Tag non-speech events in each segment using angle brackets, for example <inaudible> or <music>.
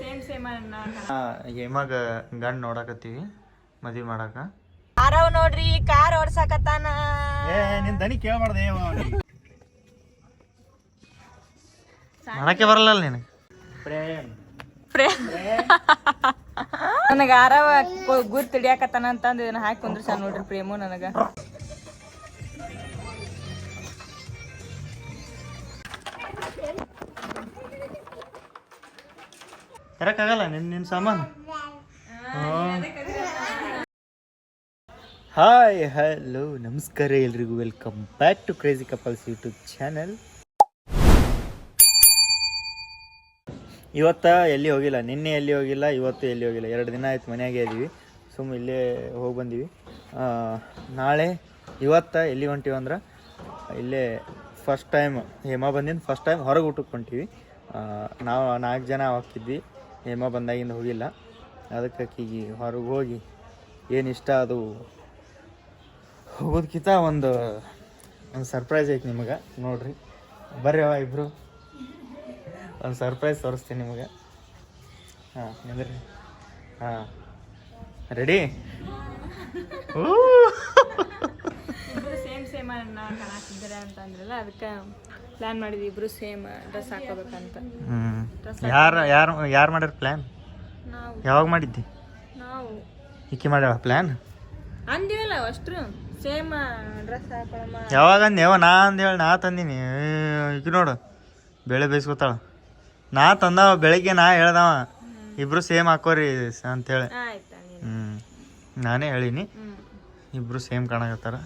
Same same ಹೇಮಾಗ ಗಂಡ್ ನೋಡಕತ್ತೀವಿ ಮದ್ವಿ ಮಾಡಾಕ. ಆರವ್ ನೋಡ್ರಿ ಕಾರ್ ಓಡ್ಸಾಕತ್ತಾನ. ಏ ನಿನ್ ದನಿ ಕೇಳ್ಬಾರ್ದೆ ಮಾಡಕ್ಕೆ ಬರಲ್ಲ ನೀನು? ಪ್ರೇಮ್. ನನಗ ಆರವ ಗುರ್ತು ಹಿಡಿಯಾಕತ್ತಾನ ಅಂತಂದು ಇದನ್ನ ಹಾಕಿ ಕುಂದ್ರಸ ನೋಡ್ರಿ ಪ್ರೇಮು ನನಗ. ತರಕ್ಕಾಗಲ್ಲ ನಿನ್ ನಿನ್ ಸಾಮಾನು. ಹಾಯ್ ಹಲೋ ನಮಸ್ಕಾರ ಎಲ್ರಿಗೂ. Welcome back to crazy couples YouTube channel ಇವತ್ತ ಎಲ್ಲಿ ಹೋಗಿಲ್ಲ? ನಿನ್ನೆ ಎಲ್ಲಿ ಹೋಗಿಲ್ಲ? ಇವತ್ತು ಎಲ್ಲಿ ಹೋಗಿಲ್ಲ? ಎರಡು ದಿನ ಆಯ್ತು ಮನೆಯಾಗೆ ಇದೀವಿ. ಸುಮ್ಮ ಇಲ್ಲೇ ಹೋಗಿ ಬಂದೀವಿ. ನಾಳೆ ಇವತ್ತ ಎಲ್ಲಿ ಹೊಂಟೀವಿ ಅಂದ್ರೆ ಇಲ್ಲೇ ಫಸ್ಟ್ ಟೈಮ್ ಹೇಮ ಬಂದಿಂದ ಫಸ್ಟ್ ಟೈಮ್ ಹೊರಗೆ ಊಟಕ್ಕೆ ಹೊಂಟೀವಿ. ನಾವು ನಾಲ್ಕು ಜನ ಹೋಗಿದ್ವಿ ಹೇಮ ಬಂದಾಗಿಂದ ಹೋಗಿಲ್ಲ. ಅದಕ್ಕೆ ಆಕಿಗೆ ಹೊರಗೆ ಹೋಗಿ ಏನು ಇಷ್ಟ ಅದು ಹೋಗೋದಕ್ಕಿಂತ ಒಂದು ಒಂದು ಸರ್ಪ್ರೈಸ್ ಐತೆ ನಿಮಗೆ. ನೋಡ್ರಿ. ಬರ್ರಿ ಅವ ಇಬ್ಬರು ಒಂದು ಸರ್ಪ್ರೈಸ್ ತೋರಿಸ್ತೀನಿ ನಿಮಗೆ. ಹಾಂ ನಿಂದ್ರಿ. ಹಾಂ. ರೆಡಿ ಹ್ಞೂ ಸೇಮ್ ಸೇಮ್ ಕಾಣಾತಿದ್ದಾರೆ ಅಂತ ಅಂದ್ರಲ್ಲ ಅದಕ್ಕೆ ಪ್ಲಾನ್ ಮಾಡಿದ್ವಿ ಇಬ್ರು ಸೇಮ್ ಡ್ರೆಸ್ ಹಾಕೋಬೇಕಂತ ಯಾರು ಯಾರು ಯಾರು ಮಾಡ್ಯಾರ ಪ್ಲ್ಯಾನ್ ನಾವು. ಯಾವಾಗ ಮಾಡಿದ್ದಿ? ನಾವು. ಈಕಿ ಮಾಡ್ಯಾಳ ಪ್ಲ್ಯಾನ್ ಅಂದಿವಲ್ಲ ಅಷ್ಟ್ರು. ಸೇಮ್ ಡ್ರೆಸ್ ಹಾಕೊಳಮ್ಮ ಯಾವಾಗ ಅಂದೇವ ನಾ ಅಂದೇಳಿ ನಾ ತಂದೀನಿ. ಈಗ ನೋಡು ಬೆಳೆ ಬೇಯಿಸ್ಕೊತಾಳ. ನಾ ತಂದವ ಬೆಳಿಗ್ಗೆ ನಾ ಹೇಳ್ದವ ಇಬ್ರು ಸೇಮ್ ಹಾಕೋರಿ ಅಂತೇಳಿ. ಹ್ಞೂ ನಾನೇ. ಹೇಳೀನಿ. ಇಬ್ರು ಸೇಮ್ ಕಾಣಕತ್ತಾರ.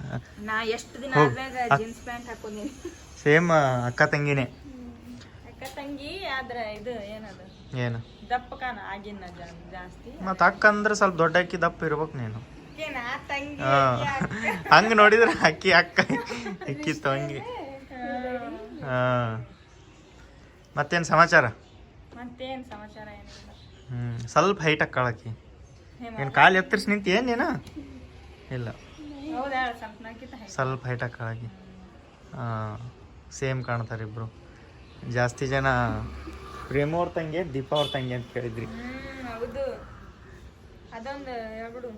ನಾ ಎಷ್ಟು ದಿನ. Jeans pant ಹಾಕೊಂಡಿನಿ. ಸೇಮ್ ಅಕ್ಕ ತಂಗಿನೇ. ಅಕ್ಕ ತಂಗಿ ಆದ್ರೆ ಇದು ಏನದು? ಏನು? ದಪ್ಪ ಕಾಣ ಆಗಿನ ಜಾಸ್ತಿ. ಮತ್ತೆ ಅಕ್ಕ ಅಂದ್ರೆ ಸ್ವಲ್ಪ ದೊಡ್ಡ ಅಕ್ಕಿ ದಪ್ಪ ಇರ್ಬೇಕು ನೀನು. ಹಂಗ ತಂಗಿ ಹಾ. ಹಂಗೆ ನೋಡಿದ್ರೆ ಅಕ್ಕಿ ಅಕ್ಕ ಅಕ್ಕಿ ತಂಗಿ. ಹಾಂ. ಮತ್ತೇನು ಸಮಾಚಾರ? ಮತ್ತೇನ್ ಸಮಾಚಾರ ಏನಿಲ್ಲ. ಹ್ಞೂ ಸ್ವಲ್ಪ ಹೈಟ್ ಅಕ್ಕಳಕ್ಕಿ ಹೇಮ ಏನು ಕಾಲು ಎತ್ತರಿಸಿ ನಿಂತು ನೀನು? ಇಲ್ಲ. ಸ್ವಲ್ಪ ಹೈಟ್ ಅಕ್ಕಳಕ್ಕಿ ಹಾಂ. ಸೇಮ್ ಕಾಣ್ತಾರೆ ಇಬ್ರು. ಜಾಸ್ತಿ ಜನ ಪ್ರೇಮ ಅವ್ರ ತಂಗಿ ದೀಪ ಅವ್ರ ತಂಗಿ ಅಂತ ಕೇಳಿದ್ರಿ.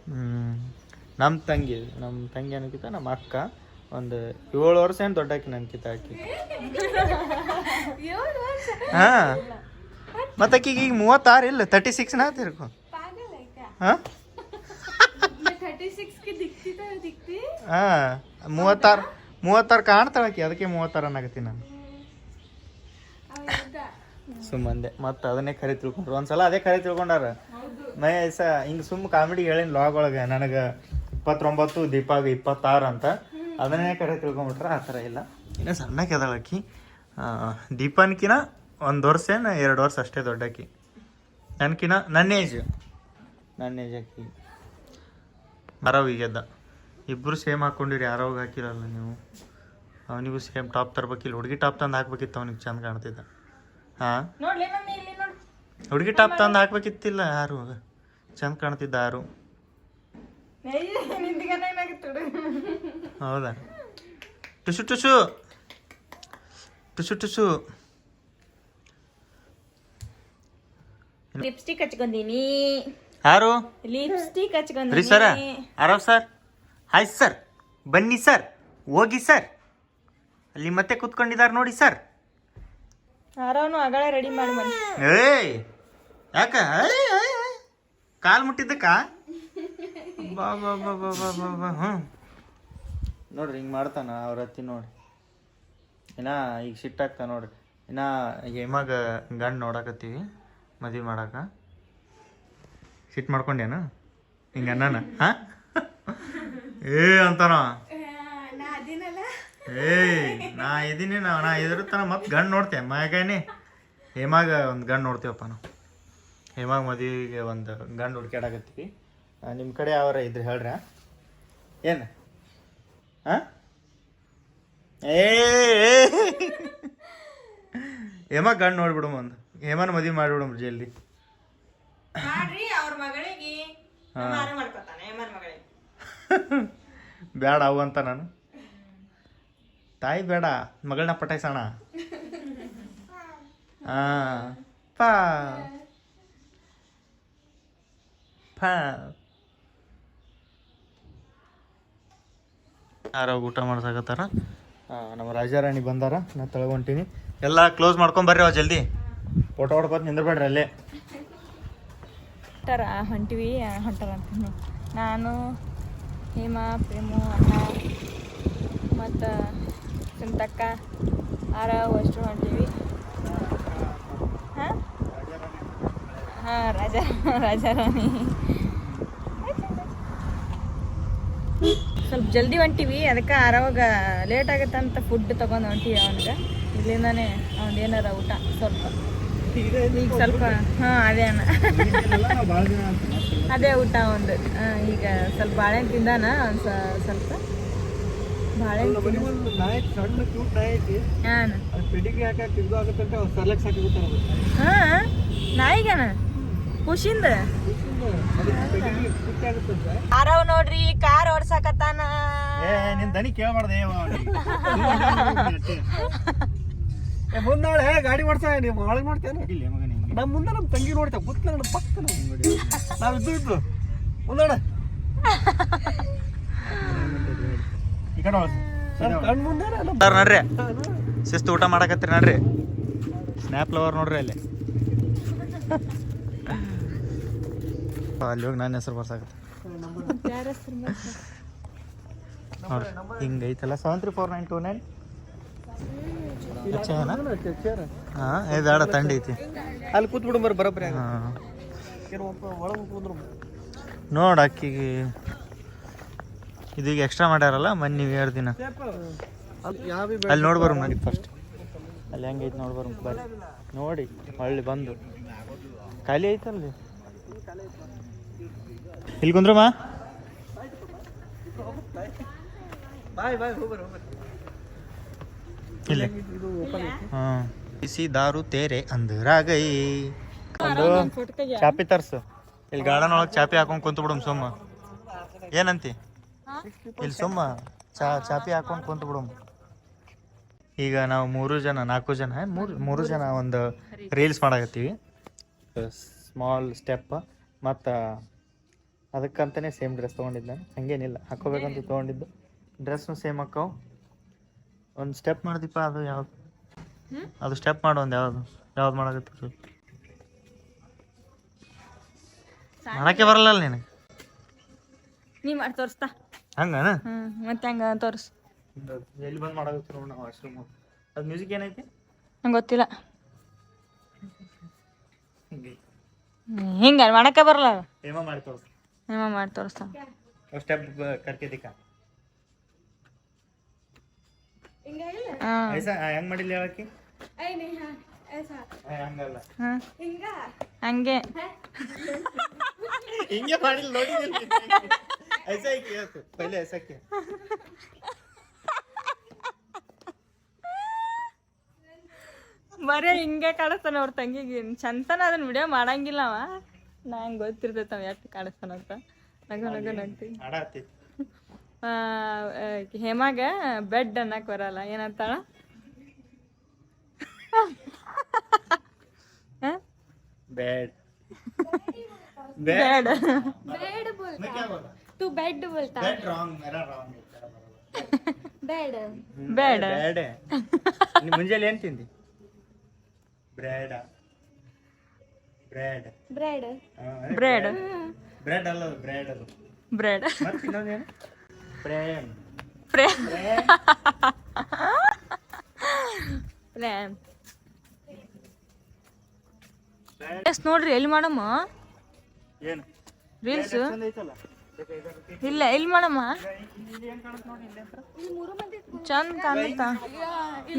ಹ್ಮ್. ನಮ್ಮ ತಂಗಿ ನಮ್ಮ ತಂಗಿ ಅನ್ನೋಕ್ಕಿಂತ ನಮ್ಮ ಅಕ್ಕ ಒಂದು ಏಳು ವರ್ಷ ಏನು ದೊಡ್ಡ ನನ್ಕಿತ ಆಕಿ. ಹಾ. ಮತ್ತೆ ಆಕಿಗೆ ಈಗ ಮೂವತ್ತಾರು ಇಲ್ಲ ತರ್ಟಿ ಸಿಕ್ಸ್ ನಾ ತಿರ್ಕೊ ಹಾ? ಹಾ ಮೂವತ್ತಾರು. ಮೂವತ್ತಾರು ಕಾಣ್ತಾಳಕಿ ಅದಕ್ಕೆ ಮೂವತ್ತಾರು ಅನ್ನಕತ್ತೀನಿ ನಾನು. ಸುಮ್ಮಂದೆ ಮತ್ತೆ ಅದನ್ನೇ ಖರೆ ತಿಳ್ಕೊಂಡ್ರು. ಒಂದ್ಸಲ ಅದೇ ಖರೆ ತಿಳ್ಕೊಂಡಾರ. ಮೈ ಸ ಹಿಂಗೆ ಸುಮ್ಮ ಕಾಮಿಡಿ ಹೇಳಿನ ಲಾಗ್ ಒಳಗೆ, ನನಗೆ ಇಪ್ಪತ್ತೊಂಬತ್ತು, ದೀಪಾಗ ಇಪ್ಪತ್ತಾರು ಅಂತ. ಅದನ್ನೇ ಕರೆ ತಿಳ್ಕೊಂಬಿಟ್ರೆ ಆ ಥರ ಇಲ್ಲ. ಇನ್ನು ಸಣ್ಣಕ್ಕೆ ಅದಳಕ್ಕಿ ದೀಪನ್ಕಿನ ಒಂದು ವರ್ಷ ಏನು ಎರಡು ವರ್ಷ ಅಷ್ಟೇ ದೊಡ್ಡಕ್ಕಿ ನನ್ಕಿನ, ನನ್ನ ಏಜ್ ನನ್ನ ಏಜ್ ಆಕಿ. ಮರವಿಗೆದ್ದ. ಇಬ್ಬರು ಸೇಮ್ ಹಾಕೊಂಡಿರಿ ಹೋಗಿ ಹಾಕಿರಲ್ಲ ನೀವು. ಅವನಿಗೂ ಸೇಮ್ ಟಾಪ್ ತರಬೇಕಿಲ್ಲ ಹುಡುಗಿ ಟಾಪ್ ತಂದು ಹಾಕ್ಬೇಕಿತ್ತು ಅವ್ನಿಗೆ ಚಂದ ಕಾಣ್ತಿದ್ದ. ಹಾಂ? ನೋಡ್ಲಿ ಮಮ್ಮಿ ಇಲ್ಲಿ ನೋಡು. ಹುಡುಗಿ ಟಾಪ್ ತಂದು ಹಾಕ್ಬೇಕಿತ್ತಿಲ್ಲ ಯಾರು ಚಂದ ಕಾಣ್ತಿದ್ದ ಯಾರು? ಹೌದಾ? ಟುಸು ಟುಸು ಟುಸು ಟುಸು ಲಿಪ್ಸ್ಟಿಕ್ ಹಚ್ಕೊಂಡೀನಿ ಯಾರು? ಲಿಪ್ಸ್ಟಿಕ್ ರೀ ಸರ್ ಯಾರು ಸರ್? Hi sir. ಬನ್ನಿ ಸರ್. ಹೋಗಿ ಸರ್. ಅಲ್ಲಿ ಮತ್ತೆ ಕುತ್ಕೊಂಡಿದ್ದಾರೆ ನೋಡಿ ಸರ್. ಆರವನು ಅಗಳ ರೆಡಿ ಮಾಡಿ ಮನ್. ಏಯ್. ಯಾಕ? ಕಾಲು ಮುಟ್ಟಿದ್ದಕ್ಕ? ಬಾ ಬಾ ಬಾ ಬಾ ಬಾ ಬಾ ಬಾ ಹ್ಞೂ ನೋಡ್ರಿ ಹಿಂಗೆ ಮಾಡ್ತಾನ ಅವ್ರ ಹತ್ತಿ ನೋಡಿ. ಇನ್ನ ಈಗ ಸಿಟ್ಟಾಗ್ತಾನೆ ನೋಡ್ರಿ. ಇನ್ನ ಹೇಮಾಗ ಗಂಡು ನೋಡಕತ್ತೀವಿ ಮದ್ವೆ ಮಾಡಾಕ. ಸಿಟ್ ಮಾಡ್ಕೊಂಡೇನ ಹಿಂಗೆ ಅನ್ನಾನ ಹಾಂ? ಏ ಅಂತಾನ? ಏಯ್ ನಾ ಇದೀನಿ ನಾ ನಾ ಇದಿರ್ತಾನ ಮತ್ತೆ ಗಂಡು ನೋಡ್ತೆ ಮಗನೇ ಹೇಮಾಗ ಒಂದು ಗಂಡು ನೋಡ್ತೀವಪ್ಪ ನಾವು. ಹೇಮಾಗ ಮದುವೆಗೆ ಒಂದು ಗಂಡು ಹುಡ್ಕ್ಯಾಡಕತ್ತೀವಿ. ನಿಮ್ಮ ಕಡೆ ಯಾವ್ರ ಇದ್ರೆ ಹೇಳ್ರಿ? ಏನು? ಹಾಂ ಏ ಹೇಮಾಗ ಗಂಡು ನೋಡ್ಬಿಡು ಒಂದು ಹೇಮಾನ ಮದುವೆ ಮಾಡಿಬಿಡಮ್ ಜಲ್ದಿ. ಹಾಂ ಅವ್ರ ಮಗಳಿಗೆ. <laughs> ಬೇಡ ಅವು ಅಂತ ನಾನು. ತಾಯಿ ಬೇಡ, ಮಗಳನ್ನ ಪಟಾಯಿಸೋಣ ಹಾಂ ಪಾ. ಯಾರೋ ಊಟ ಮಾಡ್ಸಾಕತ್ತಾರ? ನಮ್ಮ ರಾಜಾರಾಣಿ ಬಂದಾರ, ನಾ ತಳಗೊಂತೀನಿ ಎಲ್ಲ ಕ್ಲೋಸ್ ಮಾಡ್ಕೊಂಬರ್ರಿ ಅವ ಜಲ್ದಿ. ಫೋಟೋ ಹೊಡ್ಕೋತ ನಿಂದ್ರಬೇಡ್ರಿ ಅಲ್ಲೇ. ಹೊಂಟಿವಿ ಹೊಂಟಾರ ಅಂತ. ನಾನು ಹೇಮಾ, ಪ್ರೇಮು ಅಣ್ಣ ಮತ್ತು ಚಿಂತಕ್ಕ ಆರ, ಅಷ್ಟು ಹೊಂಟೀವಿ ಹಾಂ? ಹಾಂ, ರಾಜ, ರಾಜಾರಾಣಿ. ಸ್ವಲ್ಪ ಜಲ್ದಿ ಹೊಂಟೀವಿ, ಅದಕ್ಕೆ ಆರಾವಾಗ ಲೇಟ್ ಆಗುತ್ತೆ ಅಂತ ಫುಡ್ ತೊಗೊಂಡು ಹೊಂಟೀವಿ ಅವನಿಗೆ. ಇಲ್ಲಿಂದಾನೆ ಏನಾರ ಊಟ, ಸ್ವಲ್ಪ. ಈಗ ಸ್ವಲ್ಪ ಹಾಂ ಅದೇ ಅಣ್ಣ. ಅದೇ ಊಟ ಒಂದು. ಈಗ ಸ್ವಲ್ಪ ಬಾಳೆಹಣ್ಣು ತಿಂದಾನ ಒಂದು ಸ್ವಲ್ಪ. ಬಾಳೆಹಣ್ಣು ಹಾಂ ಖುಷಿಂದ ಆರವ್ ನೋಡ್ರಿ ಕಾರ್ ಓಡ್ಸಾಕತ್ತಾನ. ಏ ನಿನ್ ದನಿ ಕೇಳಬಾರ್ದೆ <laughs> ಮುಂದಾಳೆ ಗಾಡಿ ಮಾಡ್ತಾ ನೀವು ಒಳಗೆ ಮಾಡ್ತೇನೆ ಇಲ್ಲಿ ಮಗ ಹಿಂಗೆ. ನಮ್ಮ ಮುಂದೆ ನಮ್ಮ ತಂಗಿ ನೋಡ್ತಾ ಪುತ್ತ ನನ್ನ ಪಕ್ಕ <laughs> ನಾವು ಇದ್ದು ಇದ್ದು. ಮುಂದಾಡ ಈ ಕಡೆ. ನಮ್ಮ ಮುಂದೆ ನಡ್ರಿ. ಶಿಸ್ತು ಊಟ ಮಾಡಕತ್ತೀರಿ ನೋಡ್ರಿ. ಸ್ನ್ಯಾಪ್ ಲವರ್ ನೋಡ್ರಿ ಅಲ್ಲಿ. <laughs> ಅಲ್ಲಿ ಹೋಗಿ ನನ್ನ ಹೆಸರು ಬರ್ಸಾಕತ್ತೆ. ನೋಡ್ರಿ ಹಿಂಗೈತಲ್ಲ seven three four nine two nine ಹಾಂ ಬೇಡ ತಂಡಿ ಐತಿ. ಅಲ್ಲಿ ಕೂತ್ಬಿಡು ಬರ ಬರಬ್ರಿ ಹಾಂ. ಒಳಗೆ ನೋಡ ಅಕ್ಕಿಗೆ. ಇದೀಗ ಎಕ್ಸ್ಟ್ರಾ ಮಾಡ್ಯಾರಲ್ಲ ಮೊನ್ನೆ ನೀವು ಎರಡು ದಿನ. ಅಲ್ಲಿ ನೋಡ್ಬಾರ ನೋಡಿ ಫಸ್ಟ್ ಅಲ್ಲಿ ಹೆಂಗೈತೆ ನೋಡಿ ಬರೋ ಬರ್ರಿ ನೋಡಿ ಹೊಳ್ಳಿ ಬಂದು. ಖಾಲಿ ಐತಲ್ರಿ ಇಲ್ಲಿ ಕುಂದ್ರಮ್ಮ. ಬಾಯ್ ಬಾಯ್ ಹೋಗ್ಬರ್ ಹೋಗ್ಬರ್ ಇಲ್ಲಿ. ಬಿಸಿ ದಾರು ತೇರೆ ಅಂದ್ರ ಗೈ ಒಂದು ಚಾಪಿ ತರ್ಸು. ಇಲ್ಲಿ ಗಾರ್ಡನ್ ಒಳಗೆ ಚಾಪಿ ಹಾಕೊಂಡು ಕುಂತು ಬಿಡಮ್ ಸುಮ್ಮ. ಏನಂತಿ? ಇಲ್ಲಿ ಸುಮ್ಮ. ಚಾ ಚಾಪಿ ಹಾಕೊಂಡು ಕುಂತು ಬಿಡಮ್ ಈಗ ನಾವು ಮೂರು ಜನ ನಾಲ್ಕು ಜನ ಮೂರು ಮೂರು ಜನ ಒಂದು ರೀಲ್ಸ್ ಮಾಡಾಕತ್ತೀವಿ. ಸ್ಮಾಲ್ ಸ್ಟೆಪ್ ಮತ್ತು ಅದಕ್ಕಂತಲೇ ಸೇಮ್ ಡ್ರೆಸ್ ತೊಗೊಂಡಿದ್ದೆ ಹಂಗೇನಿಲ್ಲ. ಹಾಕೋಬೇಕಂತ ತೊಗೊಂಡಿದ್ದು. ಡ್ರೆಸ್ನು ಸೇಮ್ ಹಾಕವು ಒಂದು ಸ್ಟೆಪ್ ಮಾಡ್ದಿಪ್ಪ ಅದು ಯಾವ್ದು? ಅದು ಸ್ಟೆಪ್ ಮಾಡು ಒಂದು ಯಾವ್ದು? ಯಾವ್ದು ಮಾಡಕತ್ತಿ ಮಾಡಕ್ಕೆ ಬರಲ್ಲ ನೀನು ನೀ ಮಾಡಿ ತೋರಿಸ್ತಾ. ಹಂಗನ? ಮತ್ತೆ ಹಂಗ ತೋರಿಸ್. ಎಲ್ಲಿ ಬಂದು ಮಾಡಕತ್ತಿ ನೋಡಿ ನಾವು ವಾಶ್ರೂಮ್ ಅದು ಮ್ಯೂಸಿಕ್ ಏನೈತಿ? ನಂಗೆ ಗೊತ್ತಿಲ್ಲ. ಹಿಂಗ. ಹಿಂಗೆ ಮಾಡಕ್ಕೆ ಬರಲ್ಲ. ಏಮ ಮಾಡಿ ತೋರಿಸ್. ಏಮ ಮಾಡಿ ತೋರಿಸ್ತಾ. ಸ್ಟೆಪ್ ಕರ್ಕೆದಿಕ್ಕ ಹಾಂ ಐಸ ಹೆಂಗ್ ಮಾಡಿಲ್ಲ ಹಂಗೆ ಹಿಂಗೆ? ಮಾಡಿಲ್ಲ ನೋಡಿ ಬರೇ ಹಿಂಗೆ ಕಾಣಿಸ್ತಾನ ಅವ್ರ ತಂಗಿಗೆ. ಚಂತನ ಅದನ್ನ ವಿಡಿಯೋ ಮಾಡಂಗಿಲ್ಲ ಅವ. ನಂಗೆ ಗೊತ್ತಿರ್ತೈತೆ ಅವ ಎಷ್ಟು ಕಾಣಿಸ್ತಾನ ಅಂತ. ನಗು ನಗು ಆ, ಹೇಮಾಗ ಬೆಡ್ ಅನ್ನಕ್ ಬರಲ್ಲ ಏನಂತಾಳ ಹ? ಬ್ಯಾಡ್ बेड बेड मैं क्या बोला तू बेड बोलता बेड रॉन्ग मेरा रॉन्ग बेड ಬ್ಯಾಡ್ ನೀ ಮುಂಜಾನೆ ಏನು ತಿಂದಿ bread bread bread bread bread ಅಲ್ಲ ಬ್ರೆಡ್ ಅದು ब्रेड ಮತ್ತೆ ಇನ್ನೊಂದೇನು ಪ್ರೇಮ್ ಪ್ರೇಮ್ ಪ್ರೇಮ್ ಎಸ್ ನೋಡ್ರಿ ಎಲ್ಲಿ ಮಾಡಮ್ಮ? ರೀಲ್ಸ್ ಇಲ್ಲ ಎಲ್ಲಿ ಮಾಡಮ್ಮ? ಚಂದ ಕಾಣುತ್ತಾ?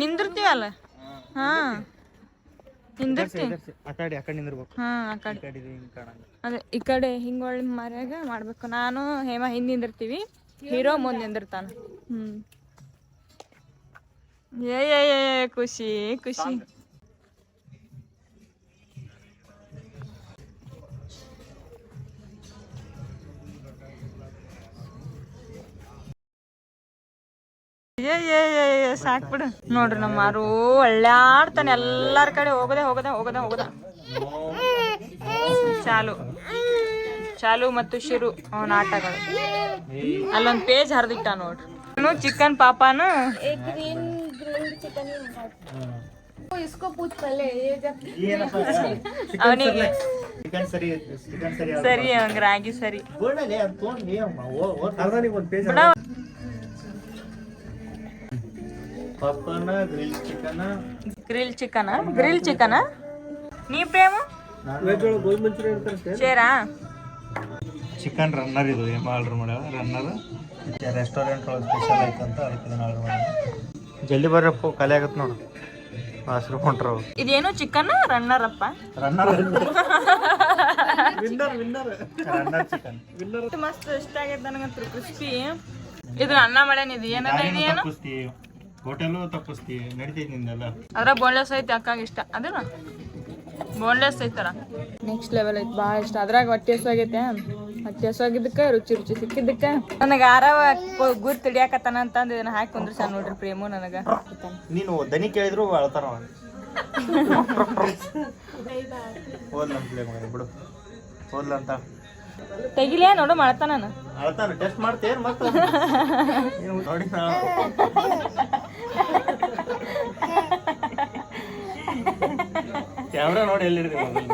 ನಿಂದಿರ್ತೀವಲ್ಲ? ಹಾ. ಹಿಂದಿರ್ತೀವಿ ಹಾ ಅದೇ ಈ ಕಡೆ ಹಿಂಗೊಳ್ಳಿ ಮರ್ಯಾಗ ಮಾಡ್ಬೇಕು. ನಾನು ಹೇಮ ಹಿಂದೆ ನಿಂದಿರ್ತೀವಿ. ಹೀರೋ ಮುಂದೆ ನಿಂದಿರ್ತಾನ ಹ್ಮ್. ಏ ಏ ಏ, ಖುಷಿ ಖುಷಿ. ಏ ಏ ಏ ಏ, ಸಾಕ್ಬಿಡು ನೋಡ್ರಿ ನಮ್ಮ ಮಾರು ಒಳ್ಳಾಡ್ತಾನೆ ಎಲ್ಲಾರ ಕಡೆ ಹೋಗದೆ ಹೋಗದೆ ಹೋಗದೆ ಹೋಗದ. ಚಾಲು. ಚಾಲು ಮತ್ತು ಶಿರು ಅವನ ಆಟಗಳು ಅಲ್ಲೊಂದು ಪೇಜ್ ಹರಿದಿಟ್ಟ ನೋಡ್ರಿ. ಚಿಕನ್ ಪಾಪಾನ. ಅವನಿಗೆ ಸರಿ ಅವಂಗ ರಾಗಿ ಸರಿ. ಗ್ರಿಲ್ ಚಿಕನ್ ಗ್ರಿಲ್ ಚಿಕನ್ ನೀ? ಪ್ರೇಮ? ಶೇರಾ ಚಿಕನ್ ರನ್ನರ್ ಇದು ಏನು ಆರ್ಡರ್ ಮಾಡ್ಯಾವ ರನ್ನರ್ ರೆಸ್ಟೋರೆಂಟ್ ಒಳಗೆ ಸ್ಪೆಷಲ್ ಐತಂತ ಅದಕ್ಕೆ ಇದನ್ನು ಆರ್ಡರ್ ಮಾಡ್ಯಾವ ಜಲ್ದಿ ಬರ್ರಪ್ಪ ಖಾಲಿ ಆಗತ್ತೆ ನೋಡು. ಹಸ್ರು ಹೊಂಟ್ರವು ಇದೇನು chicken runner up? Runner winner winner runner chicken ಎಷ್ಟು ಮಸ್ತ್ ಇಷ್ಟ ಆಗೈತೆ ನನಗಂತೂ ಕ್ರಿಸ್ಪಿ ಇದು ಅನ್ನ ಮಾಡೇನಿ ಇದು ಏನದ ಇದು ಏನು? ಹೋಟೆಲು ತಪ್ಪಿಸ್ತಿ. ನಡಿತೈತಿ ನಿಂದೆಲ್ಲ. ಅದ್ರ ಬೋನ್ಲೆಸ್ ಐತಿ ಅಕ್ಕಾಗ ಇಷ್ಟ. ಅದೇನ? ಬೋನ್ಲೆಸ್ ಐತರ ನೆಕ್ಸ್ಟ್ ಲೆವೆಲ್ ಐತಿ ಭಾಳ ಇಷ್ಟ. ಅದ್ರಾಗ ಹೊಟ್ಟೆ ಆಗೈತೆ ಹೊಟ್ಟೆ ಹಸುವಾಗಿದ್ದಕ್ಕೆ ರುಚಿ ರುಚಿ ಸಿಕ್ಕಿದ್ದಕ್ಕೆ. ನನಗೆ ಆರವ ಗುರ್ತು ಅಂತ ಅಂತಂದು ಇದನ್ನ ಹಾಕಿ ಕುಂದ್ರಸ ನೋಡ್ರಿ ಪ್ರೇಮು ನನಗೆ. ನೀನು ದನಿ ಕೇಳಿದ್ರು ಅಳ್ತಾರ ಬಿಡು. ಓದ್ಲಂತ ತೆಗಿಲೇ ನೋಡು ಮಾಡ್ತಾನ ನಾನು ಅಳ್ತಾನ ಟೆಸ್ಟ್ ಮಾಡ್ತೇನ್ ಮತ್ತೆ ನೀವು ನೋಡಿ <laughs> ಕ್ಯಾಮ್ರಾ ನೋಡಿ ಎಲ್ಲಿರ್ತೀವಿ?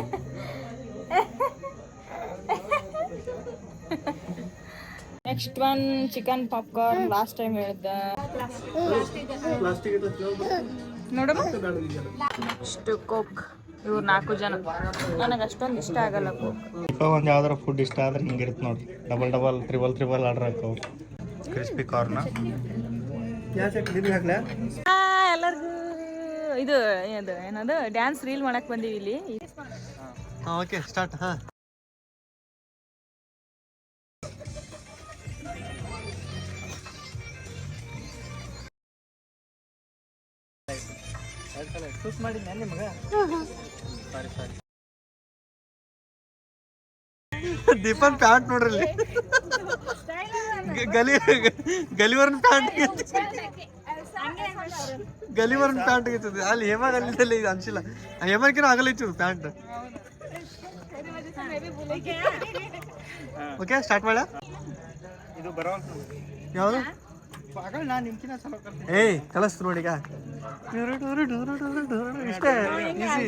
Next one chicken popcorn last time ಹೇಳಿದ್ದೆ. ಪ್ಲಾಸ್ಟಿಕ್ ನೋಡಮ್ಮ. ಇಷ್ಟು ಕೋಕ್ ಇವ್ರು ನಾಲ್ಕು ಜನ. ನನಗೆ ಅಷ್ಟೊಂದು ಇಷ್ಟ ಆಗಲ್ಲ ಕೋಕ್ ಒಂದು ಯಾವ್ದಾರ ಫುಡ್ ಇಷ್ಟ ಆದ್ರೆ ಹಿಂಗಿರುತ್ತೆ ನೋಡಿ. Double double triple triple order ಹಾಕೋ. ಕ್ರಿಸ್ಪಿ ಕಾರ್ನ ಎಲ್ಲರಿಗೂ ಇದು ಇದು ಏನದು ಡ್ಯಾನ್ಸ್ ರೀಲ್ ಮಾಡಕ್ ಬಂದೀವಿ ಇಲ್ಲಿ. ಓಕೆ ಸ್ಟಾರ್ಟ್ ಹಾ ಮಾಡಿ ನನ್ನ ಮಗ ಸಾರಿ ಸಾರಿ. ದೀಪನ್ ಪ್ಯಾಂಟ್ ನೋಡ್ರಿ ಇಲ್ಲಿ. ಗ- ಗಲಿ ಗಲಿವರ್ನ್ ಪ್ಯಾಂಟ್ ಗಲಿವರ್ನ್ ಪ್ಯಾಂಟ್ ಗಿತ್ತದ ಅಲ್ಲಿ ಹೇಮಾ ಅಲ್ಲಿದ್ದಲ್ಲ ಇದು ಅನ್ಸಿಲ್ಲ. ಹೇಮಾಕಿನ ಆಗಲಿತ್ತು ಇತ್ತು ಪ್ಯಾಂಟ್. ಓಕೆ ಸ್ಟಾರ್ಟ್ ಮಾಡ. ಇದು ಬರೋ ಯಾವುದು? ಏಯ್ ಕಲಸ್ತು ನೋಡಿ ಈಗ. ಇಷ್ಟೇ ಈಸಿ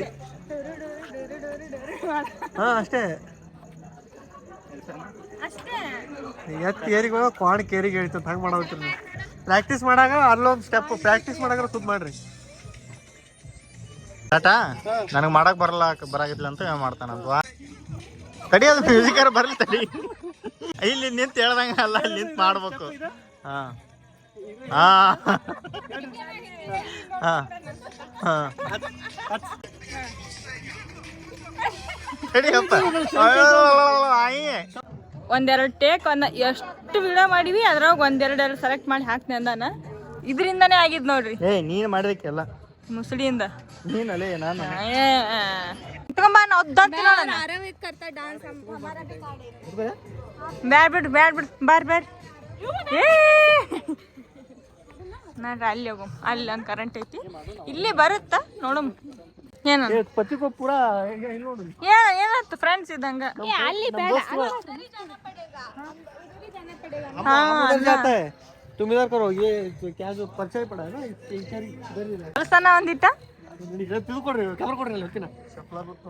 ಹಾ ಅಷ್ಟೇ. ಎತ್ ಏರಿಗೆ ಹೋಗೋ ಕ್ವಾಣ ಕೇರಿಗೆ ಹೇಳ್ತಂತ ಹಂಗೆ ಮಾಡೋಗ್ತೀರಿ ನೀವು. ಪ್ರಾಕ್ಟೀಸ್ ಮಾಡಾಗ ಅಲ್ಲೊಂದು ಸ್ಟೆಪ್ ಪ್ರಾಕ್ಟೀಸ್ ಮಾಡಾಗ ಸುದ್ ಮಾಡ್ರಿ. ಟಾಟಾ ನನಗೆ ಮಾಡಕ್ ಬರಲ್ಲ ಬರಾಗಿಲ್ಲ ಅಂತ ಮಾಡ್ತಾನಂತ ತಡಿ ಅದು ಮ್ಯೂಸಿಕರ್ ಬರಲಿ ತಡಿ. ಇಲ್ಲಿ ನಿಂತು ಹೇಳ್ದಂಗ ಅಲ್ಲಿ ನಿಂತು ಮಾಡ್ಬೇಕು. ಹಾ. ಒಂದೆರಡು ಟೇಕ್ ಒಂದ ಎಷ್ಟು ವಿಡಿಯೋ ಮಾಡಿವಿ ಅದ್ರಾಗ ಒಂದೆರಡು ಸೆಲೆಕ್ಟ್ ಮಾಡಿ ಹಾಕ್ತೀನಿ ಅಂದಾನ. ಇದರಿಂದಾನೇ ಆಗಿದ್ ನೋಡ್ರಿ. ನೀನ್ ಮಾಡ್ಬೇಕಲ್ಲ ಮುಸುಳಿಯಿಂದ. ನೀನಲ್ಲೇ ನಾನು. ಬ್ಯಾಡ್ ಬಿಡ್ ಬ್ಯಾಡ್ ಬಾರ್ ಬ್ಯಾಡ್ ಏ ನೋಡ್ರಿ ಅಲ್ಲಿ ಹೋಗು ಅಲ್ಲಿ ಒಂದು ಕರೆಂಟ್ ಐತಿ ಇಲ್ಲಿ ಬರುತ್ತಾ ನೋಡಮ್ ಏನು ಪತಿಕೋ ಪೂರಾ ಇಲ್ಲಿ ನೋಡು ಏನ ಏನಾಯ್ತು ಫ್ರೆಂಡ್ಸ್ ಇದ್ದಂಗ ಹಾ उधर जाता है तुम इधर करो ये जो क्या जो परिचय पड़ा है ना तीन चार इधर ही रहे। ಕಳ್ಸನ ಒಂದಿಟ್ಟ ಇದು ತಿಳ್ಕೊಡ್ರಿ ಕವರ್ ಕೊಡ್ರಿ ಅಲ್ಲಿ ಹೊತ್ತಿನ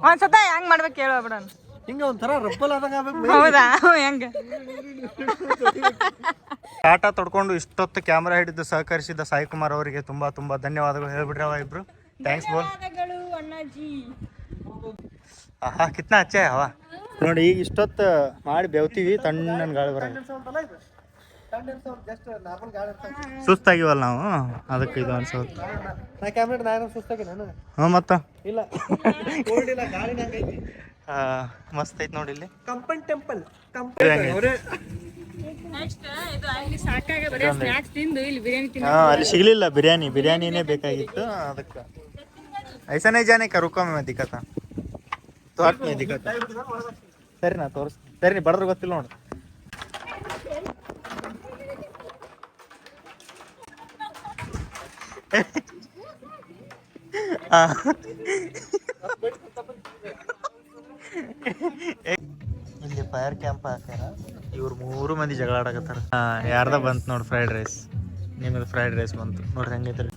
ಒಂದ್ಸತ ಹೆಂಗ್ ಮಾಡ್ಬೇಕು ಹೇಳೋ ಬಿಡೋಣ ಹಿಂಗ ಒಂಥರ ರಬ್ಬಲ್ ಆದಂಗ ಆಗ್ಬೇಕು ಹೌದಾ? ಹೆಂಗ? ಟಾಟಾ ತೊಡ್ಕೊಂಡು ಇಷ್ಟೊತ್ತು ಕ್ಯಾಮ್ರಾ ಹಿಡಿದು ಸಹಕರಿಸಿದ ಸಾಯಿ ಕುಮಾರ್ ಅವರಿಗೆ ತುಂಬಾ ತುಂಬಾ ಧನ್ಯವಾದಗಳು ಹೇಳ್ಬಿಡ್ರಿ ಅವ ಇಬ್ರು. ಥ್ಯಾಂಕ್ಸ್ ಬೋಲ್ ಅಣ್ಣಾಜಿ. ಆಹಾ ಕಿತ್ನ ಅಚ್ಚ ಅವ? ನೋಡಿ ಈಗ ಇಷ್ಟೊತ್ತು ಮಾಡಿ ಬೆವ್ತೀವಿ ತಣ್ಣನ ಗಾಳಿ ಬರ ಜಸ್ಟ್ ನಾರ್ಮಲ್ ಗಾಡಿ ಸುಸ್ತಾಗಿವಲ್ಲ ನಾವು? ಅದಕ್ಕೆ ಇದು ಅನ್ಸೋದು. ನಾ ಕ್ಯಾಮ್ರಾ ನಾನು ಸುಸ್ತಾಗಿ ನಾನು. ಹ್ಞೂ ಮತ್ತ? ಇಲ್ಲ. <laughs> ಮಸ್ತ್ ಐತ್ ನೋಡಿ ಇಲ್ಲಿ. ಕಂಪನ್ ಟೆಂಪಲ್ ಕಂಪನ್ ಹೆಂಗೈತಿ? ಅವರೇ. ನೆಕ್ಸ್ಟ್ ಇದು ಅಲ್ಲಿ ಸಾಕಾಗ ಬರೀ ಸ್ನಾಕ್ಸ್ ತಿಂದು ಇಲ್ಲಿ ಬಿರಿಯಾನಿ ತಿಂದು ಹಾಂ ಅಲ್ಲಿ ಸಿಗ್ಲಿಲ್ಲ ಬಿರಿಯಾನಿ. ಬಿರಿಯಾನಿನೇ ಬೇಕಾಗಿತ್ತು ಅದಕ್ಕೆ. ಐಸನೇ ಜಾನೆ ಕರುಕೊಮ್ಮೆ ದಿಕ್ಕತ್ತ ತೋರ್ಸ್ ಮೇ ದಿಕ್ಕತ್ತ ಸರಿ ನಾ ತೋರಿಸ್ ಸರಿ ಬಡದ್ರ ಗೊತ್ತಿಲ್ಲ ನೋಡು. <laughs> ಆ. ಇಲ್ಲಿ ಫೈರ್ ಕ್ಯಾಂಪ್ ಹಾಕ್ಯಾರ. ಇವ್ರು ಮೂರು ಮಂದಿ ಜಗಳ ಆಡಕತ್ತಾರ. ಯಾರ್ದ ಬಂತು ನೋಡಿ ಫ್ರೈಡ್ ರೈಸ್ ನಿಮ್ದು ಫ್ರೈಡ್ ರೈಸ್ ಬಂತು. ನೋಡ್ರಿ ಹೆಂಗೈತ್ರಿ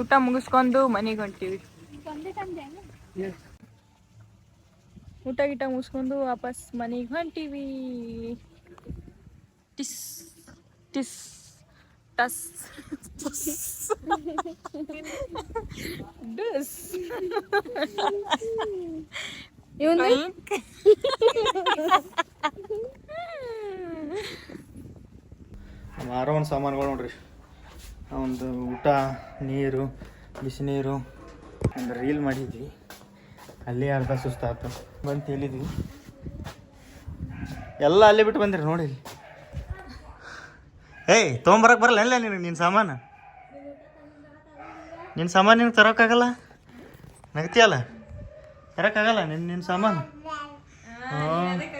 ಊಟ ಮುಗಿಸ್ಕೊಂಡು ಮನೆಗೆ ಹೊಂಟೀವಿ. ಊಟ ಗೀಟ ಮುಗಿಸ್ಕೊಂಡು ವಾಪಸ್ ಮನೆಗೆ ಹೊಂಟೀವಿ. ಟಿಸ್. ಟಿಸ್. ಟಸ್. ಡಸ್. ಇವನು? ಮಾರೋನ್ ಒಂದು ಸಾಮಾನುಗಳು ನೋಡ್ರಿ. ಒಂದು ಊಟ ನೀರು ಬಿಸಿನೀರು ಒಂದು ರೀಲ್ ಮಾಡಿದ್ವಿ. ಅಲ್ಲಿ ಅರ್ಧ ಸುಸ್ತಾಯ್ತು ಬಂದು ಹೇಳಿದ್ವಿ ಎಲ್ಲ ಅಲ್ಲೇ ಬಿಟ್ಟು ಬಂದಿರಿ, ನೋಡಿ. ಏಯ್ ತೊಗೊಂಬರಕ್ಕೆ ಬರಲ್ಲ, ಎಲ್ಲ ನಿನಗೆ ನಿನ್ನ ಸಾಮಾನು. ನಿನ್ನ ಸಾಮಾನು ನಿನಗೆ ತರೋಕ್ಕಾಗಲ್ಲ? ನಗತಿಯಲ್ಲ? ತರೋಕ್ಕಾಗಲ್ಲ ನಿನ್ನ ನಿನ್ನ ಸಾಮಾನು? ಹ್ಞೂ